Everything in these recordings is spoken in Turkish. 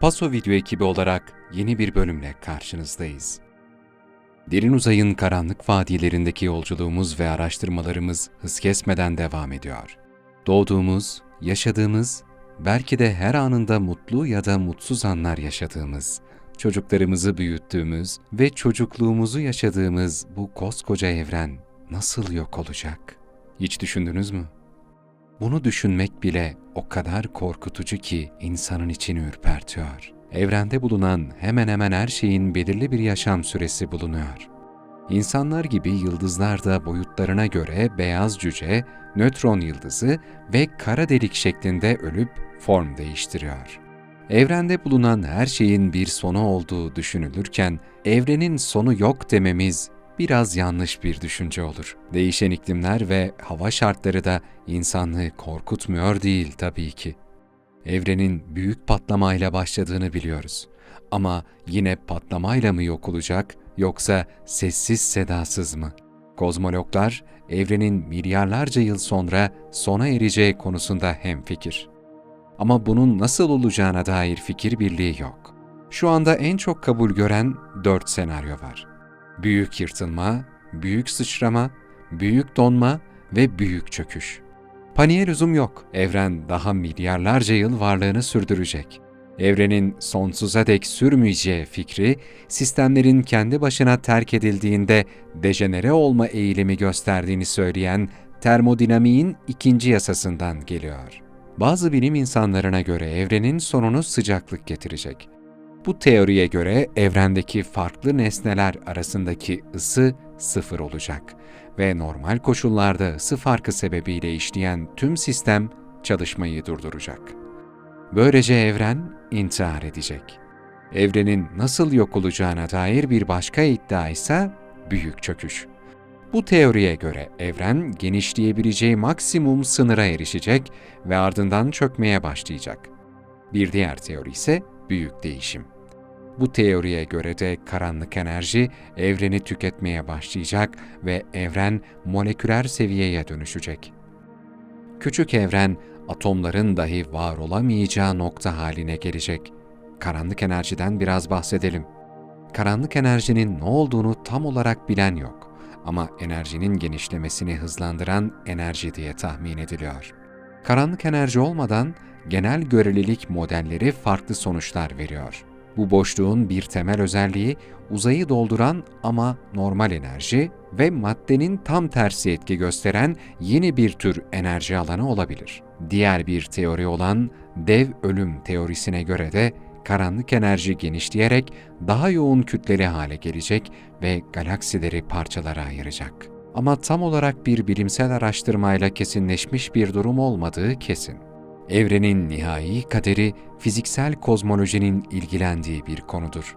Paso Video ekibi olarak yeni bir bölümle karşınızdayız. Derin uzayın karanlık vadilerindeki yolculuğumuz ve araştırmalarımız hız kesmeden devam ediyor. Doğduğumuz, yaşadığımız, belki de her anında mutlu ya da mutsuz anlar yaşadığımız, çocuklarımızı büyüttüğümüz ve çocukluğumuzu yaşadığımız bu koskoca evren nasıl yok olacak? Hiç düşündünüz mü? Bunu düşünmek bile o kadar korkutucu ki insanın içini ürpertiyor. Evrende bulunan hemen hemen her şeyin belirli bir yaşam süresi bulunuyor. İnsanlar gibi yıldızlar da boyutlarına göre beyaz cüce, nötron yıldızı ve kara delik şeklinde ölüp form değiştiriyor. Evrende bulunan her şeyin bir sonu olduğu düşünülürken evrenin sonu yok dememiz biraz yanlış bir düşünce olur. Değişen iklimler ve hava şartları da insanlığı korkutmuyor değil tabii ki. Evrenin büyük patlamayla başladığını biliyoruz. Ama yine patlamayla mı yok olacak yoksa sessiz sedasız mı? Kozmologlar evrenin milyarlarca yıl sonra sona ereceği konusunda hemfikir. Ama bunun nasıl olacağına dair fikir birliği yok. Şu anda en çok kabul gören dört senaryo var. Büyük yırtılma, büyük sıçrama, büyük donma ve büyük çöküş. Paniğe lüzum yok. Evren daha milyarlarca yıl varlığını sürdürecek. Evrenin sonsuza dek sürmeyeceği fikri, sistemlerin kendi başına terk edildiğinde dejenere olma eğilimi gösterdiğini söyleyen termodinamiğin ikinci yasasından geliyor. Bazı bilim insanlarına göre evrenin sonunu sıcaklık getirecek. Bu teoriye göre evrendeki farklı nesneler arasındaki ısı sıfır olacak ve normal koşullarda ısı farkı sebebiyle işleyen tüm sistem çalışmayı durduracak. Böylece evren intihar edecek. Evrenin nasıl yok olacağına dair bir başka iddia ise büyük çöküş. Bu teoriye göre evren genişleyebileceği maksimum sınıra erişecek ve ardından çökmeye başlayacak. Bir diğer teori ise büyük değişim. Bu teoriye göre de karanlık enerji evreni tüketmeye başlayacak ve evren moleküler seviyeye dönüşecek. Küçük evren atomların dahi var olamayacağı nokta haline gelecek. Karanlık enerjiden biraz bahsedelim. Karanlık enerjinin ne olduğunu tam olarak bilen yok ama enerjinin genişlemesini hızlandıran enerji diye tahmin ediliyor. Karanlık enerji olmadan genel görelilik modelleri farklı sonuçlar veriyor. Bu boşluğun bir temel özelliği uzayı dolduran ama normal enerji ve maddenin tam tersi etki gösteren yeni bir tür enerji alanı olabilir. Diğer bir teori olan dev ölüm teorisine göre de karanlık enerji genişleyerek daha yoğun kütleli hale gelecek ve galaksileri parçalara ayıracak. Ama tam olarak bir bilimsel araştırmayla kesinleşmiş bir durum olmadığı kesin. Evrenin nihai kaderi fiziksel kozmolojinin ilgilendiği bir konudur.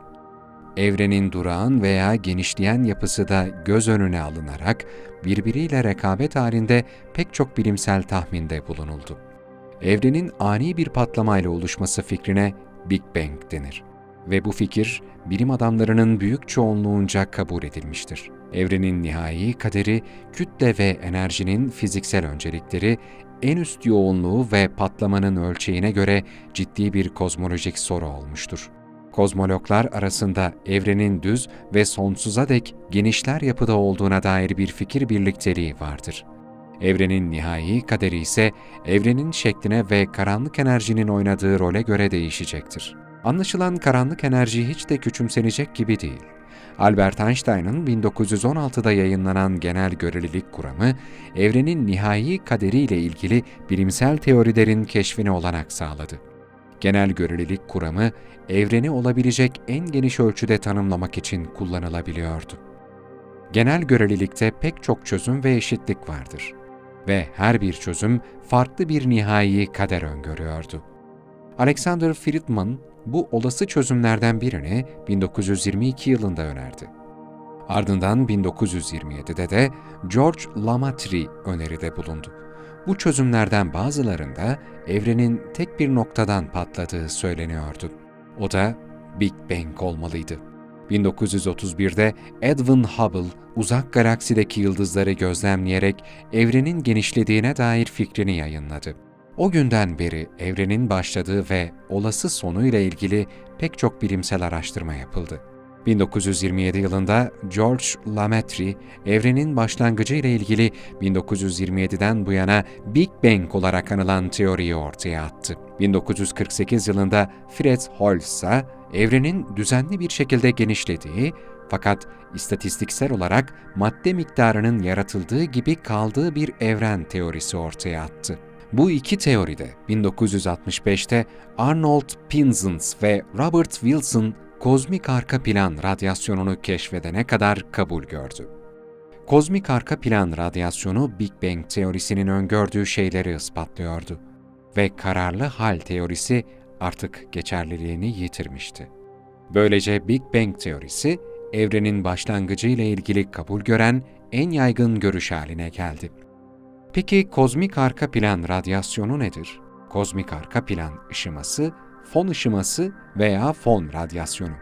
Evrenin durağan veya genişleyen yapısı da göz önüne alınarak birbiriyle rekabet halinde pek çok bilimsel tahminde bulunuldu. Evrenin ani bir patlamayla oluşması fikrine Big Bang denir ve bu fikir bilim adamlarının büyük çoğunluğunca kabul edilmiştir. Evrenin nihai kaderi, kütle ve enerjinin fiziksel öncelikleri, en üst yoğunluğu ve patlamanın ölçeğine göre ciddi bir kozmolojik soru olmuştur. Kozmologlar arasında evrenin düz ve sonsuza dek genişler yapıda olduğuna dair bir fikir birlikteliği vardır. Evrenin nihai kaderi ise evrenin şekline ve karanlık enerjinin oynadığı role göre değişecektir. Anlaşılan karanlık enerji hiç de küçümsenecek gibi değil. Albert Einstein'ın 1916'da yayınlanan genel görelilik kuramı, evrenin nihai kaderiyle ilgili bilimsel teorilerin keşfine olanak sağladı. Genel görelilik kuramı, evreni olabilecek en geniş ölçüde tanımlamak için kullanılabiliyordu. Genel görelilikte pek çok çözüm ve eşitlik vardır ve her bir çözüm farklı bir nihai kader öngörüyordu. Alexander Friedman bu olası çözümlerden birini 1922 yılında önerdi. Ardından 1927'de de George Lamartrie öneride bulundu. Bu çözümlerden bazılarında evrenin tek bir noktadan patladığı söyleniyordu. O da Big Bang olmalıydı. 1931'de Edwin Hubble uzak galaksideki yıldızları gözlemleyerek evrenin genişlediğine dair fikrini yayınladı. O günden beri evrenin başladığı ve olası sonuyla ilgili pek çok bilimsel araştırma yapıldı. 1927 yılında George Lametri, evrenin başlangıcı ile ilgili 1927'den bu yana Big Bang olarak anılan teoriyi ortaya attı. 1948 yılında Fred ise evrenin düzenli bir şekilde genişlediği fakat istatistiksel olarak madde miktarının yaratıldığı gibi kaldığı bir evren teorisi ortaya attı. Bu iki teori de 1965'te Arnold Pinzens ve Robert Wilson kozmik arka plan radyasyonunu keşfedene kadar kabul gördü. Kozmik arka plan radyasyonu Big Bang teorisinin öngördüğü şeyleri ispatlıyordu ve kararlı hal teorisi artık geçerliliğini yitirmişti. Böylece Big Bang teorisi evrenin başlangıcı ile ilgili kabul gören en yaygın görüş haline geldi. Peki kozmik arka plan radyasyonu nedir? Kozmik arka plan ışıması, fon ışıması veya fon radyasyonu.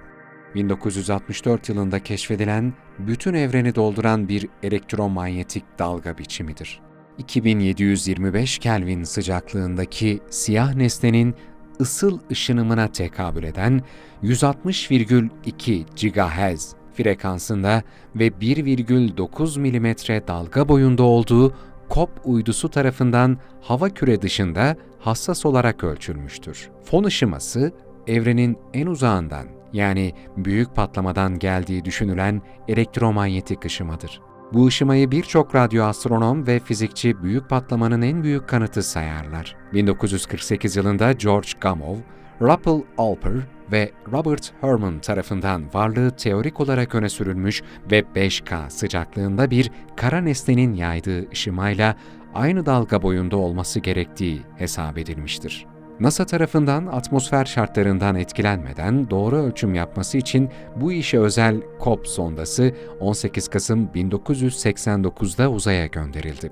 1964 yılında keşfedilen, bütün evreni dolduran bir elektromanyetik dalga biçimidir. 2725 Kelvin sıcaklığındaki siyah nesnenin ısıl ışınımına tekabül eden 160,2 GHz frekansında ve 1,9 mm dalga boyunda olduğu KOP uydusu tarafından hava küre dışında hassas olarak ölçülmüştür. Fon ışıması, evrenin en uzağından yani büyük patlamadan geldiği düşünülen elektromanyetik ışımadır. Bu ışımayı birçok radyoastronom ve fizikçi büyük patlamanın en büyük kanıtı sayarlar. 1948 yılında George Gamow, Ruppel Alper ve Robert Herman tarafından varlığı teorik olarak öne sürülmüş ve 5K sıcaklığında bir kara nesnenin yaydığı ışımayla aynı dalga boyunda olması gerektiği hesap edilmiştir. NASA tarafından atmosfer şartlarından etkilenmeden doğru ölçüm yapması için bu işe özel COP sondası 18 Kasım 1989'da uzaya gönderildi.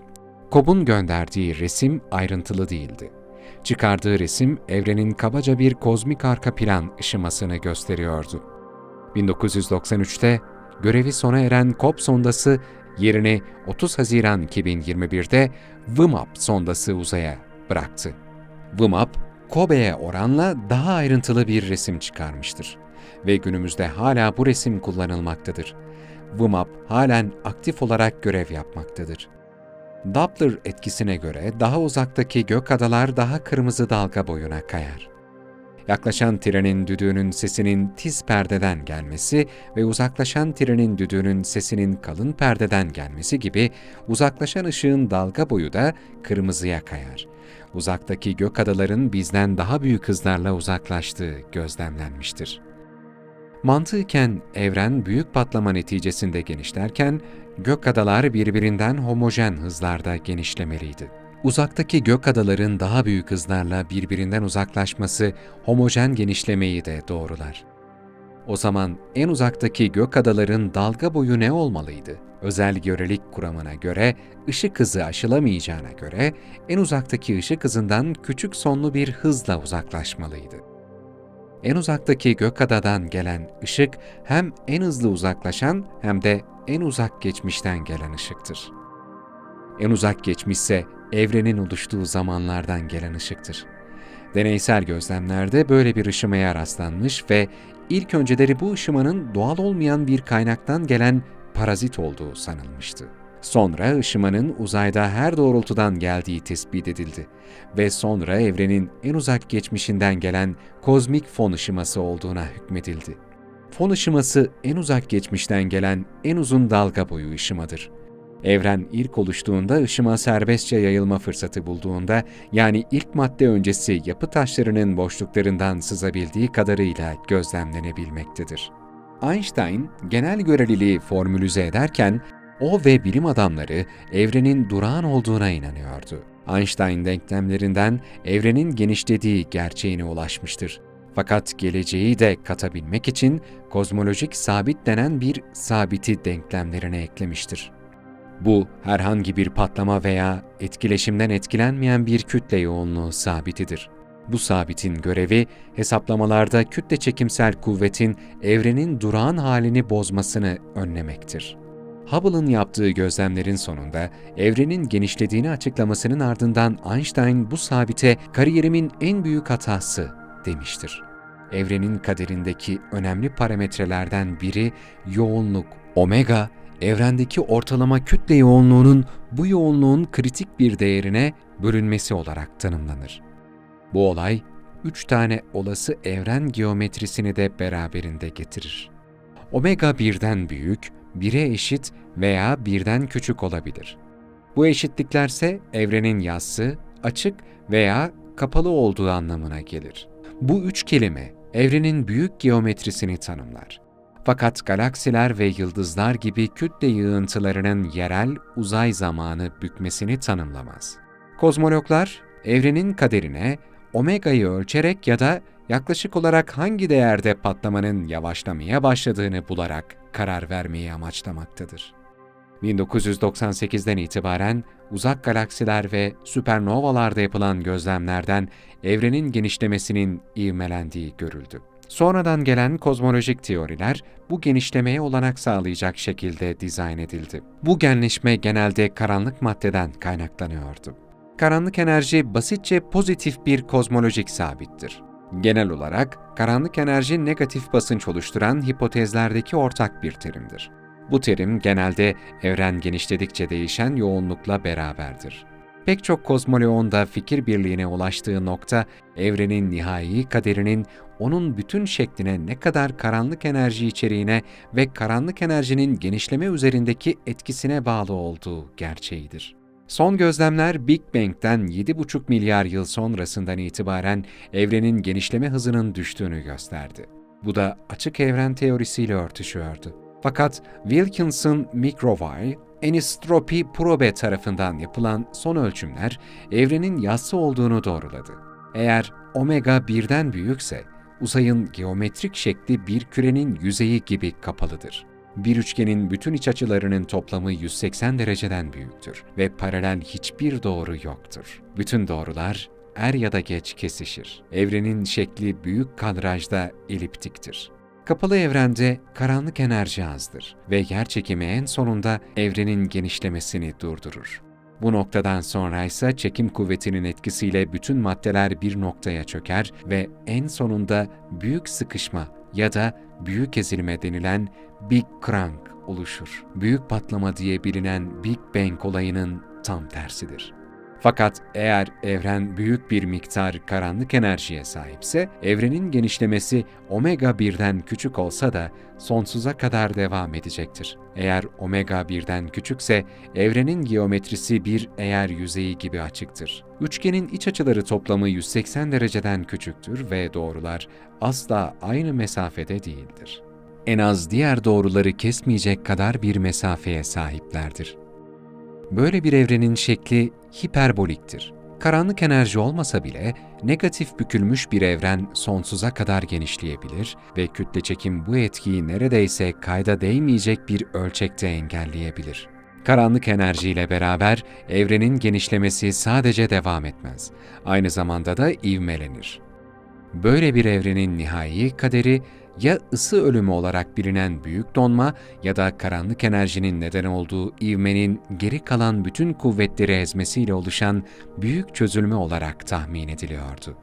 COP'un gönderdiği resim ayrıntılı değildi. Çıkardığı resim evrenin kabaca bir kozmik arka plan ışımasını gösteriyordu. 1993'te görevi sona eren COP sondası yerini 30 Haziran 2021'de WMAP sondası uzaya bıraktı. WMAP, Kobe'ye oranla daha ayrıntılı bir resim çıkarmıştır ve günümüzde hala bu resim kullanılmaktadır. WMAP halen aktif olarak görev yapmaktadır. Doppler etkisine göre daha uzaktaki gök adalar daha kırmızı dalga boyuna kayar. Yaklaşan trenin düdüğünün sesinin tiz perdeden gelmesi ve uzaklaşan trenin düdüğünün sesinin kalın perdeden gelmesi gibi uzaklaşan ışığın dalga boyu da kırmızıya kayar. Uzaktaki gök adaların bizden daha büyük hızlarla uzaklaştığı gözlemlenmiştir. Mantıken evren büyük patlama neticesinde genişlerken gök adalar birbirinden homojen hızlarda genişlemeliydi. Uzaktaki gök adaların daha büyük hızlarla birbirinden uzaklaşması homojen genişlemeyi de doğrular. O zaman en uzaktaki gök adaların dalga boyu ne olmalıydı? Özel görelik kuramına göre ışık hızı aşılamayacağına göre en uzaktaki ışık hızından küçük sonlu bir hızla uzaklaşmalıydı. En uzaktaki gök adadan gelen ışık hem en hızlı uzaklaşan hem de en uzak geçmişten gelen ışıktır. En uzak geçmişse evrenin oluştuğu zamanlardan gelen ışıktır. Deneysel gözlemlerde böyle bir ışımaya rastlanmış ve ilk önceleri bu ışımanın doğal olmayan bir kaynaktan gelen parazit olduğu sanılmıştı. Sonra ışımanın uzayda her doğrultudan geldiği tespit edildi ve sonra evrenin en uzak geçmişinden gelen kozmik fon ışıması olduğuna hükmedildi. Fon ışıması en uzak geçmişten gelen en uzun dalga boyu ışımadır. Evren ilk oluştuğunda ışıma serbestçe yayılma fırsatı bulduğunda, yani ilk madde öncesi yapı taşlarının boşluklarından sızabildiği kadarıyla gözlemlenebilmektedir. Einstein, genel göreliliği formülize ederken, o ve bilim adamları evrenin durağan olduğuna inanıyordu. Einstein denklemlerinden evrenin genişlediği gerçeğine ulaşmıştır. Fakat geleceği de katabilmek için kozmolojik sabit denen bir sabiti denklemlerine eklemiştir. Bu herhangi bir patlama veya etkileşimden etkilenmeyen bir kütle yoğunluğu sabitidir. Bu sabitin görevi hesaplamalarda kütle çekimsel kuvvetin evrenin durağan halini bozmasını önlemektir. Hubble'ın yaptığı gözlemlerin sonunda evrenin genişlediğini açıklamasının ardından Einstein bu sabite kariyerimin en büyük hatası demiştir. Evrenin kaderindeki önemli parametrelerden biri yoğunluk. Omega, evrendeki ortalama kütle yoğunluğunun bu yoğunluğun kritik bir değerine bölünmesi olarak tanımlanır. Bu olay, üç tane olası evren geometrisini de beraberinde getirir. Omega birden büyük, 1'e eşit veya birden küçük olabilir. Bu eşitliklerse evrenin yassı, açık veya kapalı olduğu anlamına gelir. Bu üç kelime evrenin büyük geometrisini tanımlar. Fakat galaksiler ve yıldızlar gibi kütle yığıntılarının yerel uzay zamanı bükmesini tanımlamaz. Kozmologlar evrenin kaderine omega'yı ölçerek ya da yaklaşık olarak hangi değerde patlamanın yavaşlamaya başladığını bularak karar vermeyi amaçlamaktadır. 1998'den itibaren uzak galaksiler ve süpernovalarda yapılan gözlemlerden evrenin genişlemesinin ivmelendiği görüldü. Sonradan gelen kozmolojik teoriler bu genişlemeye olanak sağlayacak şekilde dizayn edildi. Bu genleşme genelde karanlık maddeden kaynaklanıyordu. Karanlık enerji basitçe pozitif bir kozmolojik sabittir. Genel olarak karanlık enerji negatif basınç oluşturan hipotezlerdeki ortak bir terimdir. Bu terim genelde evren genişledikçe değişen yoğunlukla beraberdir. Pek çok kozmoloğun da fikir birliğine ulaştığı nokta, evrenin nihai kaderinin onun bütün şekline ne kadar karanlık enerji içeriğine ve karanlık enerjinin genişleme üzerindeki etkisine bağlı olduğu gerçeğidir. Son gözlemler Big Bang'den 7,5 milyar yıl sonrasından itibaren evrenin genişleme hızının düştüğünü gösterdi. Bu da açık evren teorisiyle örtüşüyordu. Fakat Wilkinson Microwave Anisotropi Probe tarafından yapılan son ölçümler evrenin yassı olduğunu doğruladı. Eğer omega birden büyükse, uzayın geometrik şekli bir kürenin yüzeyi gibi kapalıdır. Bir üçgenin bütün iç açılarının toplamı 180 dereceden büyüktür ve paralel hiçbir doğru yoktur. Bütün doğrular er ya da geç kesişir. Evrenin şekli büyük kadrajda eliptiktir. Kapalı evrende karanlık enerji azdır ve yer çekimi en sonunda evrenin genişlemesini durdurur. Bu noktadan sonra ise çekim kuvvetinin etkisiyle bütün maddeler bir noktaya çöker ve en sonunda büyük sıkışma ya da büyük ezilme denilen Big Crunch oluşur. Büyük patlama diye bilinen Big Bang olayının tam tersidir. Fakat eğer evren büyük bir miktar karanlık enerjiye sahipse, evrenin genişlemesi omega birden küçük olsa da sonsuza kadar devam edecektir. Eğer omega birden küçükse, evrenin geometrisi bir eğer yüzeyi gibi açıktır. Üçgenin iç açıları toplamı 180 dereceden küçüktür ve doğrular asla aynı mesafede değildir. En az diğer doğruları kesmeyecek kadar bir mesafeye sahiplerdir. Böyle bir evrenin şekli hiperboliktir. Karanlık enerji olmasa bile negatif bükülmüş bir evren sonsuza kadar genişleyebilir ve kütle çekim bu etkiyi neredeyse kayda değmeyecek bir ölçekte engelleyebilir. Karanlık enerjiyle beraber evrenin genişlemesi sadece devam etmez, aynı zamanda da ivmelenir. Böyle bir evrenin nihai kaderi ya ısı ölümü olarak bilinen büyük donma ya da karanlık enerjinin neden olduğu ivmenin geri kalan bütün kuvvetleri ezmesiyle oluşan büyük çözülme olarak tahmin ediliyordu.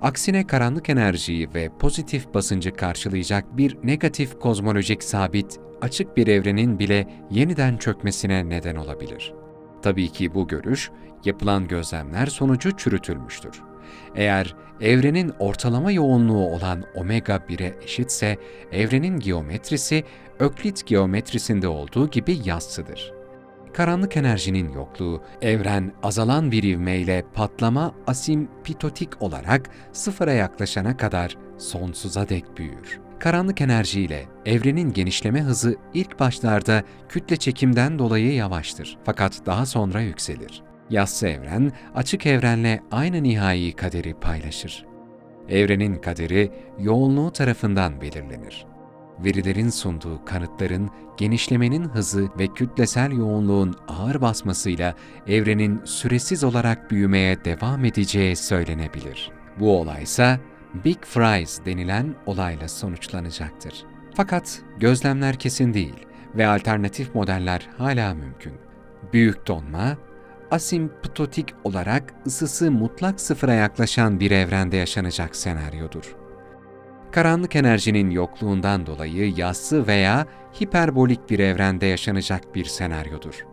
Aksine karanlık enerjiyi ve pozitif basıncı karşılayacak bir negatif kozmolojik sabit, açık bir evrenin bile yeniden çökmesine neden olabilir. Tabii ki bu görüş, yapılan gözlemler sonucu çürütülmüştür. Eğer evrenin ortalama yoğunluğu olan omega 1'e eşitse, evrenin geometrisi Öklit geometrisinde olduğu gibi yassıdır. Karanlık enerjinin yokluğu, evren azalan bir ivmeyle patlama asimptotik olarak sıfıra yaklaşana kadar sonsuza dek büyür. Karanlık enerjiyle evrenin genişleme hızı ilk başlarda kütle çekimden dolayı yavaştır fakat daha sonra yükselir. Yassı evren, açık evrenle aynı nihai kaderi paylaşır. Evrenin kaderi yoğunluğu tarafından belirlenir. Verilerin sunduğu kanıtların genişlemenin hızı ve kütlesel yoğunluğun ağır basmasıyla evrenin süresiz olarak büyümeye devam edeceği söylenebilir. Bu olaysa Big Freeze denilen olayla sonuçlanacaktır. Fakat gözlemler kesin değil ve alternatif modeller hala mümkün. Büyük donma, asimptotik olarak ısısı mutlak sıfıra yaklaşan bir evrende yaşanacak senaryodur. Karanlık enerjinin yokluğundan dolayı yassı veya hiperbolik bir evrende yaşanacak bir senaryodur.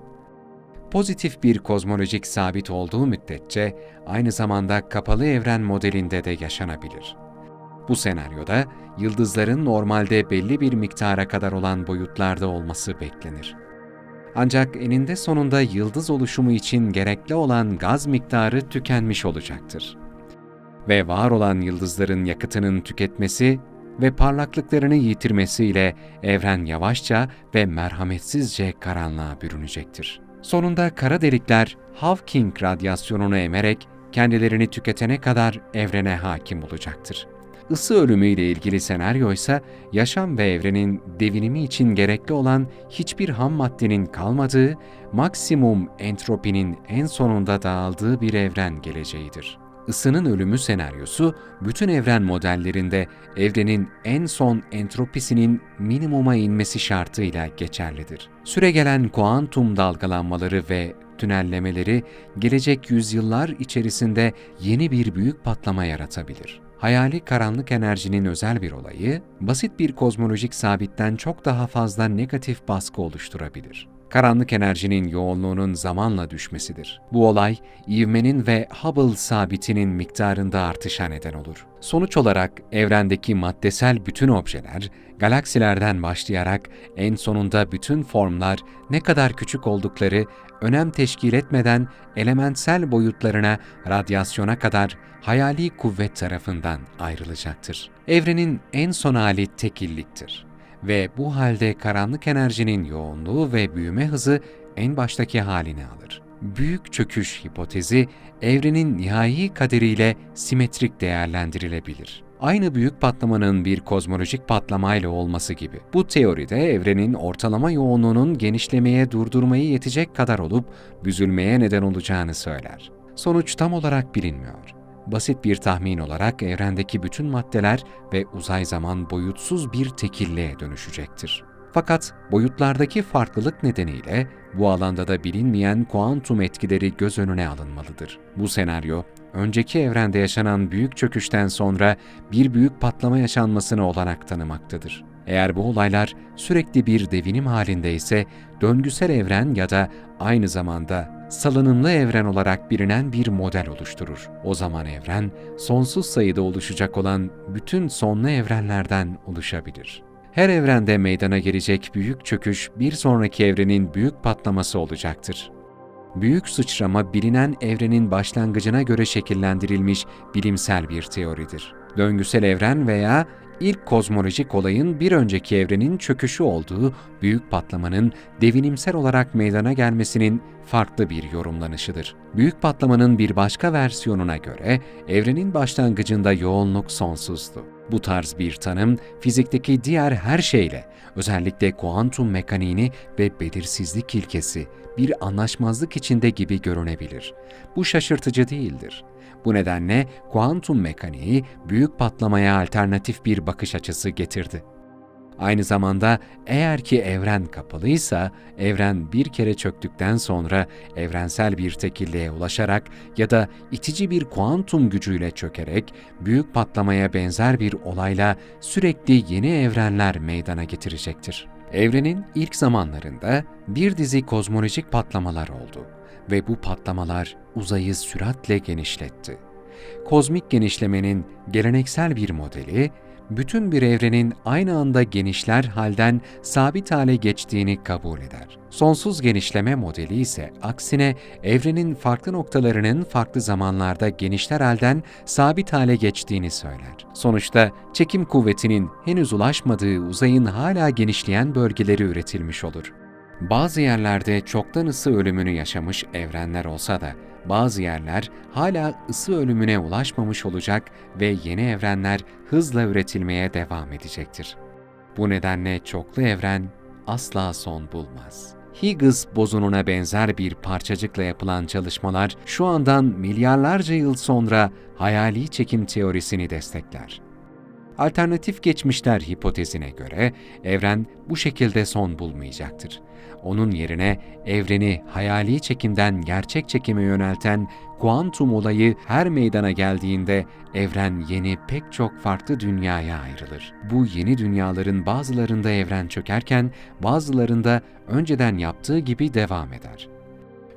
Pozitif bir kozmolojik sabit olduğu müddetçe aynı zamanda kapalı evren modelinde de yaşanabilir. Bu senaryoda yıldızların normalde belli bir miktara kadar olan boyutlarda olması beklenir. Ancak eninde sonunda yıldız oluşumu için gerekli olan gaz miktarı tükenmiş olacaktır. Ve var olan yıldızların yakıtının tüketmesi ve parlaklıklarını yitirmesiyle evren yavaşça ve merhametsizce karanlığa bürünecektir. Sonunda kara delikler Hawking radyasyonunu emerek kendilerini tüketene kadar evrene hakim olacaktır. Isı ölümü ile ilgili senaryo ise yaşam ve evrenin devinimi için gerekli olan hiçbir ham maddenin kalmadığı, maksimum entropinin en sonunda dağıldığı bir evren geleceğidir. Isının ölümü senaryosu bütün evren modellerinde evrenin en son entropisinin minimuma inmesi şartıyla geçerlidir. Süregelen kuantum dalgalanmaları ve tünellemeleri gelecek yüzyıllar içerisinde yeni bir büyük patlama yaratabilir. Hayali karanlık enerjinin özel bir olayı, basit bir kozmolojik sabitten çok daha fazla negatif baskı oluşturabilir. Karanlık enerjinin yoğunluğunun zamanla düşmesidir. Bu olay, ivmenin ve Hubble sabitinin miktarında artışa neden olur. Sonuç olarak evrendeki maddesel bütün objeler, galaksilerden başlayarak en sonunda bütün formlar ne kadar küçük oldukları önem teşkil etmeden elementsel boyutlarına, radyasyona kadar hayali kuvvet tarafından ayrılacaktır. Evrenin en son hali tekilliktir ve bu halde karanlık enerjinin yoğunluğu ve büyüme hızı en baştaki halini alır. Büyük çöküş hipotezi evrenin nihai kaderiyle simetrik değerlendirilebilir. Aynı büyük patlamanın bir kozmolojik patlamayla olması gibi. Bu teoride evrenin ortalama yoğunluğunun genişlemeye durdurmayı yetecek kadar olup büzülmeye neden olacağını söyler. Sonuç tam olarak bilinmiyor. Basit bir tahmin olarak evrendeki bütün maddeler ve uzay zaman boyutsuz bir tekilliğe dönüşecektir. Fakat boyutlardaki farklılık nedeniyle bu alanda da bilinmeyen kuantum etkileri göz önüne alınmalıdır. Bu senaryo, önceki evrende yaşanan büyük çöküşten sonra bir büyük patlama yaşanmasını olanak tanımaktadır. Eğer bu olaylar sürekli bir devinim halinde ise döngüsel evren ya da aynı zamanda salınımlı evren olarak bilinen bir model oluşturur. O zaman evren sonsuz sayıda oluşacak olan bütün sonlu evrenlerden oluşabilir. Her evrende meydana gelecek büyük çöküş bir sonraki evrenin büyük patlaması olacaktır. Büyük sıçrama bilinen evrenin başlangıcına göre şekillendirilmiş bilimsel bir teoridir. Döngüsel evren veya ilk kozmolojik olayın bir önceki evrenin çöküşü olduğu büyük patlamanın devinimsel olarak meydana gelmesinin farklı bir yorumlanışıdır. Büyük patlamanın bir başka versiyonuna göre evrenin başlangıcında yoğunluk sonsuzdu. Bu tarz bir tanım fizikteki diğer her şeyle, özellikle kuantum mekaniğini ve belirsizlik ilkesi bir anlaşmazlık içinde gibi görünebilir. Bu şaşırtıcı değildir. Bu nedenle kuantum mekaniği büyük patlamaya alternatif bir bakış açısı getirdi. Aynı zamanda eğer ki evren kapalıysa, evren bir kere çöktükten sonra evrensel bir tekilliğe ulaşarak ya da itici bir kuantum gücüyle çökerek büyük patlamaya benzer bir olayla sürekli yeni evrenler meydana getirecektir. Evrenin ilk zamanlarında bir dizi kozmolojik patlamalar oldu ve bu patlamalar uzayı süratle genişletti. Kozmik genişlemenin geleneksel bir modeli, bütün bir evrenin aynı anda genişler halden sabit hale geçtiğini kabul eder. Sonsuz genişleme modeli ise aksine evrenin farklı noktalarının farklı zamanlarda genişler halden sabit hale geçtiğini söyler. Sonuçta çekim kuvvetinin henüz ulaşmadığı uzayın hala genişleyen bölgeleri üretilmiş olur. Bazı yerlerde çoktan ısı ölümünü yaşamış evrenler olsa da bazı yerler hala ısı ölümüne ulaşmamış olacak ve yeni evrenler hızla üretilmeye devam edecektir. Bu nedenle çoklu evren asla son bulmaz. Higgs bozununa benzer bir parçacıkla yapılan çalışmalar şu andan milyarlarca yıl sonra hayali çekim teorisini destekler. Alternatif geçmişler hipotezine göre evren bu şekilde son bulmayacaktır. Onun yerine evreni hayali çekimden gerçek çekime yönelten kuantum olayı her meydana geldiğinde evren yeni pek çok farklı dünyaya ayrılır. Bu yeni dünyaların bazılarında evren çökerken bazılarında önceden yaptığı gibi devam eder.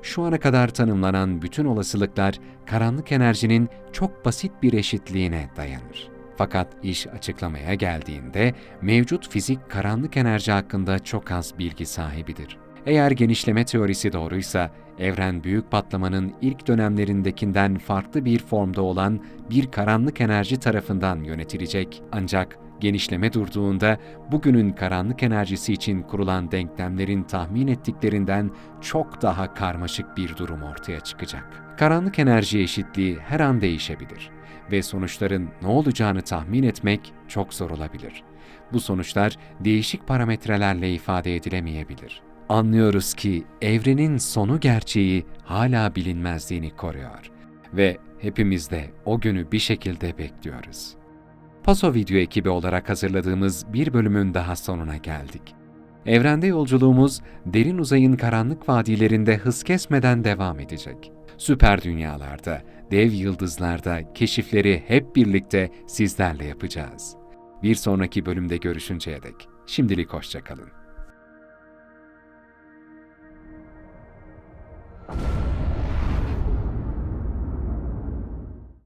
Şu ana kadar tanımlanan bütün olasılıklar karanlık enerjinin çok basit bir eşitliğine dayanır. Fakat iş açıklamaya geldiğinde mevcut fizik karanlık enerji hakkında çok az bilgi sahibidir. Eğer genişleme teorisi doğruysa, evren büyük patlamanın ilk dönemlerindekinden farklı bir formda olan bir karanlık enerji tarafından yönetilecek. Ancak genişleme durduğunda bugünün karanlık enerjisi için kurulan denklemlerin tahmin ettiklerinden çok daha karmaşık bir durum ortaya çıkacak. Karanlık enerji eşitliği her an değişebilir ve sonuçların ne olacağını tahmin etmek çok zor olabilir. Bu sonuçlar değişik parametrelerle ifade edilemeyebilir. Anlıyoruz ki evrenin sonu gerçeği hala bilinmezliğini koruyor ve hepimiz de o günü bir şekilde bekliyoruz. Paso Video ekibi olarak hazırladığımız bir bölümün daha sonuna geldik. Evrende yolculuğumuz derin uzayın karanlık vadilerinde hız kesmeden devam edecek. Süper dünyalarda, dev yıldızlarda keşifleri hep birlikte sizlerle yapacağız. Bir sonraki bölümde görüşünceye dek şimdilik hoşçakalın.